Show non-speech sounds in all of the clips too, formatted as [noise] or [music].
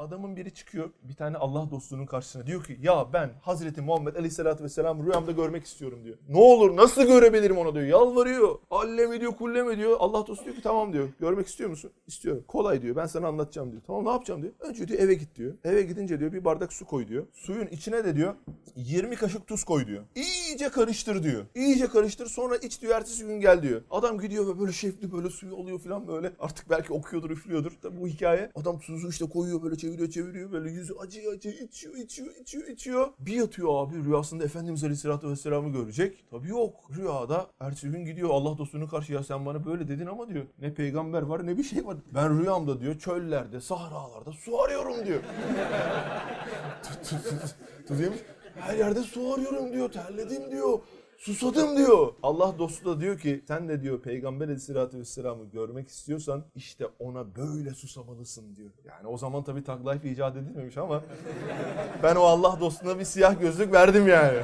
Adamın biri çıkıyor bir tane Allah dostunun karşısına diyor ki ya ben Hazreti Muhammed Aleyhisselatü Vesselam rüyamda görmek istiyorum diyor. Ne olur nasıl görebilirim onu diyor. Yalvarıyor. Allem diyor kullem diyor. Allah dostu diyor ki tamam diyor. Görmek istiyor musun? İstiyorum. Kolay diyor. Ben sana anlatacağım diyor. Tamam ne yapacağım diyor. Önce diyor eve git diyor. Eve gidince diyor bir bardak su koy diyor. Suyun içine de diyor 20 kaşık tuz koy diyor. İyice karıştır diyor. İyice karıştır sonra iç diyor ertesi gün gel diyor. Adam gidiyor ve böyle şefli böyle suyu alıyor falan böyle. Artık belki okuyordur üflüyordur. Tabi bu hikaye. Adam tuzu işte koyuyor böyle çeviriyor çeviriyor böyle yüzü acıyor acıyor içiyor içiyor içiyor içiyor. Bir yatıyor abi rüyasında Efendimiz Aleyhisselatü Vesselam'ı görecek. Tabi yok rüyada ertesi gün gidiyor Allah dostunun karşı ya sen bana böyle dedin ama diyor ne peygamber var ne bir şey var. Ben rüyamda diyor çöllerde sahralarda su arıyorum diyor. [laughs] Tutuyormuş. Her yerde su arıyorum diyor. Terledim diyor. Susadım diyor. Allah dostu da diyor ki sen de diyor Peygamber Aleyhisselatü Vesselam'ı görmek istiyorsan işte ona böyle susamalısın diyor. Yani o zaman tabii Tag Life icat edilmemiş ama [laughs] ben o Allah dostuna bir siyah gözlük verdim yani.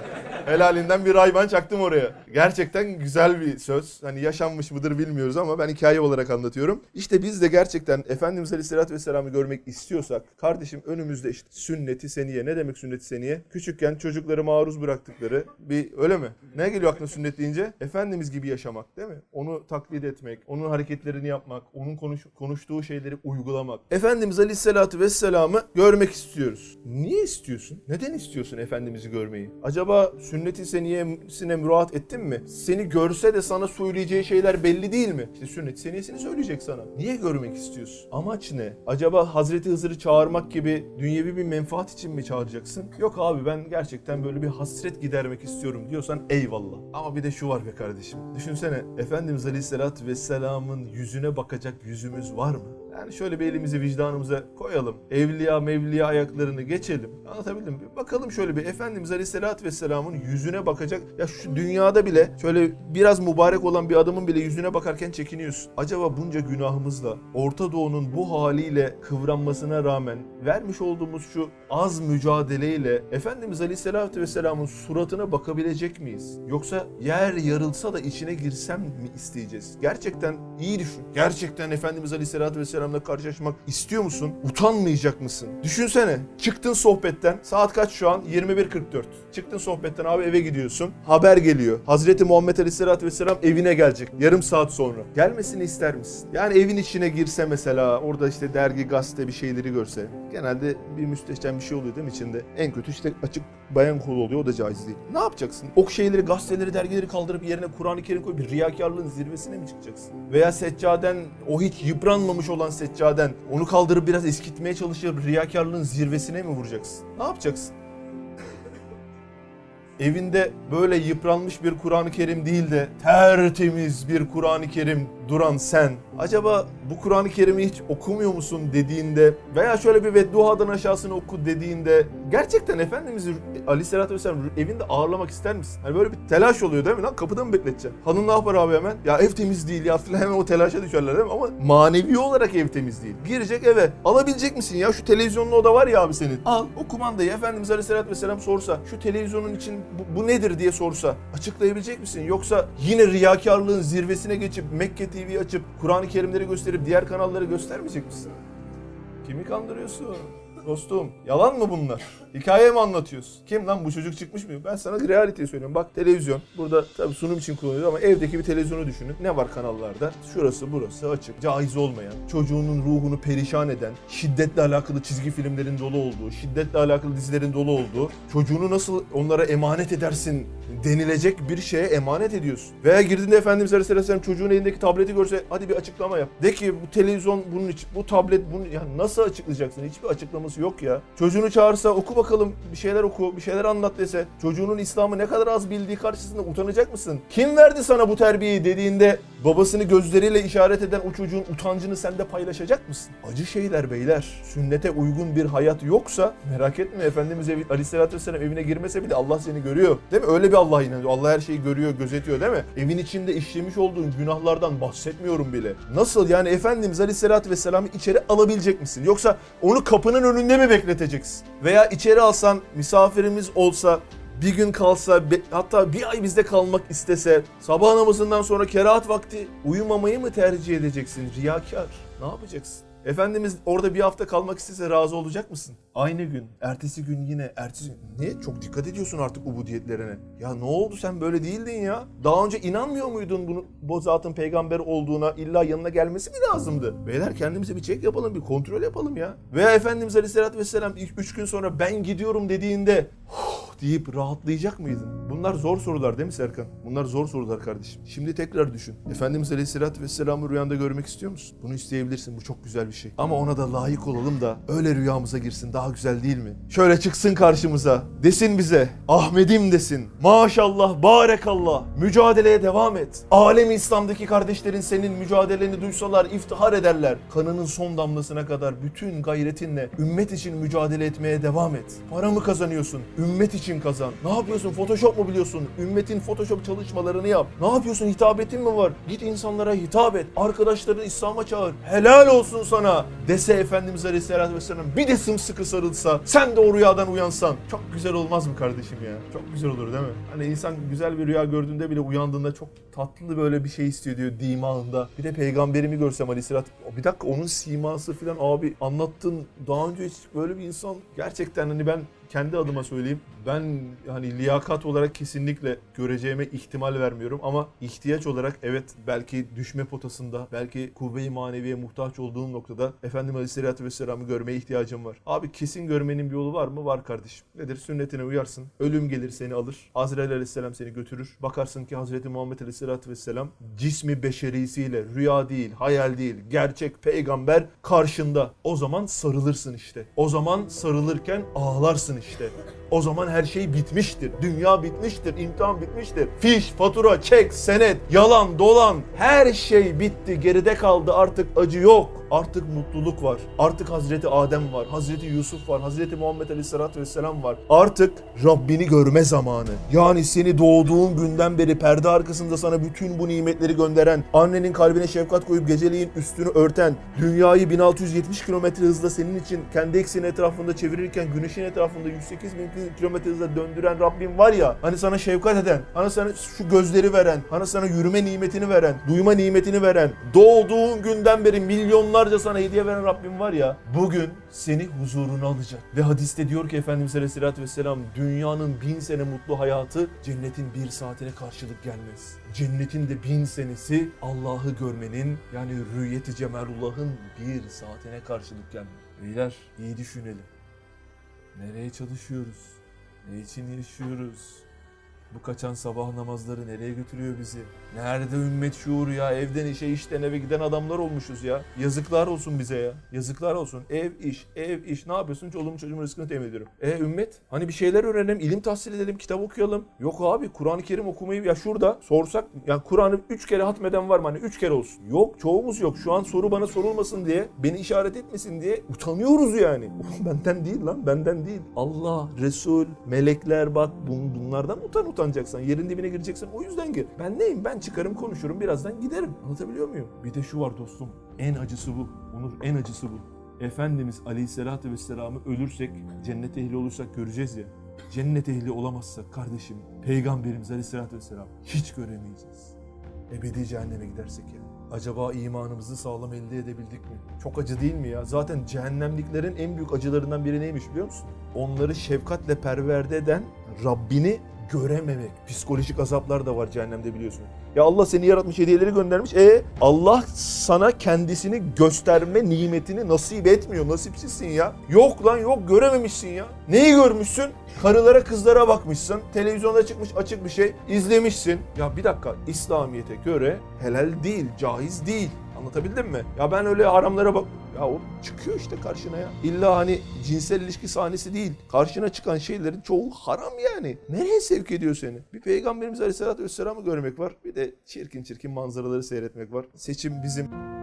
Helalinden bir hayvan çaktım oraya. Gerçekten güzel bir söz. Hani yaşanmış mıdır bilmiyoruz ama ben hikaye olarak anlatıyorum. İşte biz de gerçekten Efendimiz Aleyhisselatü Vesselam'ı görmek istiyorsak kardeşim önümüzde işte sünneti seniye. Ne demek sünneti seniye? Küçükken çocukları maruz bıraktıkları bir öyle mi? Ne geliyor aklına sünnet deyince? Efendimiz gibi yaşamak değil mi? Onu taklit etmek, onun hareketlerini yapmak, onun konuş, konuştuğu şeyleri uygulamak. Efendimiz Aleyhisselatü Vesselam'ı görmek istiyoruz. Niye istiyorsun? Neden istiyorsun Efendimiz'i görmeyi? Acaba sünnet-i seniyesine müraat ettin mi? Seni görse de sana söyleyeceği şeyler belli değil mi? İşte sünnet-i seniyesini söyleyecek sana. Niye görmek istiyorsun? Amaç ne? Acaba Hazreti Hızır'ı çağırmak gibi dünyevi bir menfaat için mi çağıracaksın? Yok abi ben gerçekten böyle bir hasret gidermek istiyorum diyorsan eyvallah. Ama bir de şu var be kardeşim. Düşünsene Efendimiz Aleyhisselatü Vesselam'ın yüzüne bakacak yüzümüz var mı? Yani şöyle bir elimizi vicdanımıza koyalım. Evliya mevliya ayaklarını geçelim. Anlatabildim mi? Bakalım şöyle bir Efendimiz Aleyhisselatü Vesselam'ın yüzüne bakacak. Ya şu dünyada bile şöyle biraz mübarek olan bir adamın bile yüzüne bakarken çekiniyorsun. Acaba bunca günahımızla Orta Doğu'nun bu haliyle kıvranmasına rağmen vermiş olduğumuz şu az mücadeleyle Efendimiz Aleyhisselatü Vesselam'ın suratına bakabilecek miyiz? Yoksa yer yarılsa da içine girsem mi isteyeceğiz? Gerçekten iyi düşün. Gerçekten Efendimiz Aleyhisselatü Vesselam'la karşılaşmak istiyor musun? Utanmayacak mısın? Düşünsene. Çıktın sohbetten. Saat kaç şu an? 21.44. Çıktın sohbetten abi eve gidiyorsun. Haber geliyor. Hazreti Muhammed Aleyhisselatü Vesselam evine gelecek. Yarım saat sonra. Gelmesini ister misin? Yani evin içine girse mesela orada işte dergi, gazete bir şeyleri görse. Genelde bir müstehcen bir şey oluyor değil mi içinde? En kötü işte açık bayan kolu oluyor o da caiz değil. Ne yapacaksın? Ok şeyleri, gazeteleri, dergileri kaldırıp yerine Kur'an-ı Kerim koyup bir riyakarlığın zirvesine mi çıkacaksın? Veya seccaden, o hiç yıpranmamış olan seccaden onu kaldırıp biraz eskitmeye çalışıp riyakarlığın zirvesine mi vuracaksın? Ne yapacaksın? Evinde böyle yıpranmış bir Kur'an-ı Kerim değil de tertemiz bir Kur'an-ı Kerim duran sen acaba bu Kur'an-ı Kerim'i hiç okumuyor musun dediğinde veya şöyle bir vedduhadan aşağısını oku dediğinde gerçekten Efendimiz'i Aleyhisselatü Vesselam evinde ağırlamak ister misin? Hani böyle bir telaş oluyor değil mi lan? Kapıda mı bekleteceksin? Hanım ne yapar abi hemen? Ya ev temiz değil ya falan hemen o telaşa düşerler değil mi? Ama manevi olarak ev temiz değil. Girecek eve. Alabilecek misin ya? Şu televizyonlu oda var ya abi senin. Al o kumandayı Efendimiz Aleyhisselatü Vesselam sorsa şu televizyonun için bu, bu nedir diye sorsa açıklayabilecek misin? Yoksa yine riyakarlığın zirvesine geçip Mekke TV açıp Kur'an-ı Kerimleri gösterip diğer kanalları göstermeyecek misin? Kimi kandırıyorsun? Dostum yalan mı bunlar? Hikaye mi anlatıyorsun? Kim lan bu çocuk çıkmış mı? Ben sana realiteyi söylüyorum. Bak televizyon. Burada tabii sunum için kullanılıyor ama evdeki bir televizyonu düşünün. Ne var kanallarda? Şurası burası açık. Caiz olmayan, çocuğunun ruhunu perişan eden, şiddetle alakalı çizgi filmlerin dolu olduğu, şiddetle alakalı dizilerin dolu olduğu, çocuğunu nasıl onlara emanet edersin denilecek bir şeye emanet ediyorsun. Veya girdiğinde Efendimiz Aleyhisselam çocuğun elindeki tableti görse hadi bir açıklama yap. De ki bu televizyon bunun için, bu tablet bunun ya nasıl açıklayacaksın? Hiçbir açıklaması yok ya. Çocuğunu çağırsa oku bakalım bir şeyler oku, bir şeyler anlat dese çocuğunun İslam'ı ne kadar az bildiği karşısında utanacak mısın? Kim verdi sana bu terbiyeyi dediğinde babasını gözleriyle işaret eden o çocuğun utancını sen de paylaşacak mısın? Acı şeyler beyler. Sünnete uygun bir hayat yoksa merak etme Efendimiz evi, Aleyhisselatü Vesselam evine girmese bile Allah seni görüyor. Değil mi? Öyle bir Allah inanıyor. Allah her şeyi görüyor, gözetiyor değil mi? Evin içinde işlemiş olduğun günahlardan bahsetmiyorum bile. Nasıl yani Efendimiz Aleyhisselatü Vesselam'ı içeri alabilecek misin? Yoksa onu kapının önünde mi bekleteceksin? Veya içeri alsan misafirimiz olsa bir gün kalsa be- hatta bir ay bizde kalmak istese sabah namazından sonra kerahat vakti uyumamayı mı tercih edeceksin? Riyakar. Ne yapacaksın? Efendimiz orada bir hafta kalmak istese razı olacak mısın? Aynı gün, ertesi gün yine, ertesi. Niye? Çok dikkat ediyorsun artık ubudiyetlerine. Ya ne oldu sen böyle değildin ya? Daha önce inanmıyor muydun bunu, bu zatın peygamber olduğuna illa yanına gelmesi mi lazımdı? Beyler kendimize bir çek yapalım, bir kontrol yapalım ya. Veya Efendimiz Aleyhisselatü Vesselam 3 gün sonra ben gidiyorum dediğinde "Huh," deyip rahatlayacak mıydın? Bunlar zor sorular değil mi Serkan? Bunlar zor sorular kardeşim. Şimdi tekrar düşün. Efendimiz Aleyhisselatü Vesselam'ı rüyanda görmek istiyor musun? Bunu isteyebilirsin. Bu çok güzel bir şey. Ama ona da layık olalım da öyle rüyamıza girsin. Daha güzel değil mi? Şöyle çıksın karşımıza. Desin bize. Ahmet'im desin. Maşallah, barekallah. Mücadeleye devam et. Alem İslam'daki kardeşlerin senin mücadeleni duysalar iftihar ederler. Kanının son damlasına kadar bütün gayretinle ümmet için mücadele etmeye devam et. Para mı kazanıyorsun? Ümmet için kazan. Ne yapıyorsun? Photoshop mu biliyorsun? Ümmetin Photoshop çalışmalarını yap. Ne yapıyorsun? Hitabetin mi var? Git insanlara hitap et. Arkadaşlarını İslam'a çağır. Helal olsun sana dese Efendimiz Aleyhisselatü Vesselam bir de sımsıkı sarılsa sen de o rüyadan uyansan çok güzel olmaz mı kardeşim ya? Çok güzel olur değil mi? Hani insan güzel bir rüya gördüğünde bile uyandığında çok tatlı böyle bir şey istiyor diyor dimağında. Bir de peygamberimi görsem Aleyhisselatü bir dakika onun siması falan abi anlattın daha önce hiç böyle bir insan gerçekten hani ben kendi adıma söyleyeyim. Ben hani liyakat olarak kesinlikle göreceğime ihtimal vermiyorum ama ihtiyaç olarak evet belki düşme potasında, belki kuvve-i maneviye muhtaç olduğum noktada Efendimiz Aleyhisselatü Vesselam'ı görmeye ihtiyacım var. Abi kesin görmenin bir yolu var mı? Var kardeşim. Nedir? Sünnetine uyarsın. Ölüm gelir seni alır. Azrail Aleyhisselam seni götürür. Bakarsın ki Hazreti Muhammed Aleyhisselatü Vesselam cismi beşerisiyle rüya değil, hayal değil, gerçek peygamber karşında. O zaman sarılırsın işte. O zaman sarılırken ağlarsın işte. O zaman her şey bitmiştir. Dünya bitmiştir. imtihan bitmiştir. Fiş, fatura, çek, senet, yalan, dolan her şey bitti. Geride kaldı. Artık acı yok. Artık mutluluk var. Artık Hazreti Adem var. Hazreti Yusuf var. Hazreti Muhammed Aleyhisselatü Vesselam var. Artık Rabbini görme zamanı. Yani seni doğduğun günden beri perde arkasında sana bütün bu nimetleri gönderen, annenin kalbine şefkat koyup geceliğin üstünü örten, dünyayı 1670 kilometre hızla senin için kendi ekseni etrafında çevirirken güneşin etrafında 108 bin kilometre hızla döndüren Rabbim var ya, hani sana şefkat eden, hani sana şu gözleri veren, hani sana yürüme nimetini veren, duyma nimetini veren, doğduğun günden beri milyonlarca sana hediye veren Rabbim var ya, bugün seni huzuruna alacak. Ve hadiste diyor ki Efendimiz Aleyhisselatü Vesselam, dünyanın bin sene mutlu hayatı cennetin bir saatine karşılık gelmez. Cennetin de bin senesi Allah'ı görmenin yani rüyeti cemalullah'ın bir saatine karşılık gelmez. Beyler iyi düşünelim. Nereye çalışıyoruz? Ne için yaşıyoruz? Bu kaçan sabah namazları nereye götürüyor bizi? Nerede ümmet şuuru ya? Evden işe, işten eve giden adamlar olmuşuz ya. Yazıklar olsun bize ya. Yazıklar olsun. Ev, iş, ev, iş. Ne yapıyorsun? Çoluğumun çocuğumun rızkını temin ediyorum. E ümmet? Hani bir şeyler öğrenelim, ilim tahsil edelim, kitap okuyalım. Yok abi Kur'an-ı Kerim okumayı ya şurada sorsak yani Kur'an'ı 3 kere hatmeden var mı? Hani 3 kere olsun. Yok çoğumuz yok. Şu an soru bana sorulmasın diye, beni işaret etmesin diye utanıyoruz yani. [laughs] Benden değil lan, benden değil. Allah, Resul, melekler bak bun, bunlardan utan utanacaksan. Yerin dibine gireceksin. O yüzden gir. Ben neyim? Ben çıkarım konuşurum birazdan giderim. Anlatabiliyor muyum? Bir de şu var dostum. En acısı bu. Onur en acısı bu. Efendimiz Aleyhisselatü Vesselam'ı ölürsek, cennet ehli olursak göreceğiz ya. Cennet ehli olamazsak kardeşim, Peygamberimiz Aleyhisselatü Vesselam hiç göremeyeceğiz. Ebedi cehenneme gidersek ya. Acaba imanımızı sağlam elde edebildik mi? Çok acı değil mi ya? Zaten cehennemliklerin en büyük acılarından biri neymiş biliyor musun? Onları şefkatle perverde eden Rabbini görememek. Psikolojik azaplar da var cehennemde biliyorsun. Ya Allah seni yaratmış hediyeleri göndermiş. E Allah sana kendisini gösterme nimetini nasip etmiyor. Nasipsizsin ya. Yok lan yok görememişsin ya. Neyi görmüşsün? Karılara kızlara bakmışsın. Televizyonda çıkmış açık bir şey izlemişsin. Ya bir dakika İslamiyet'e göre helal değil, caiz değil. Anlatabildim mi? Ya ben öyle haramlara bak... Ya o çıkıyor işte karşına ya. İlla hani cinsel ilişki sahnesi değil. Karşına çıkan şeylerin çoğu haram yani. Nereye sevk ediyor seni? Bir Peygamberimiz Aleyhisselatü Vesselam'ı görmek var. Bir de çirkin çirkin manzaraları seyretmek var. Seçim bizim.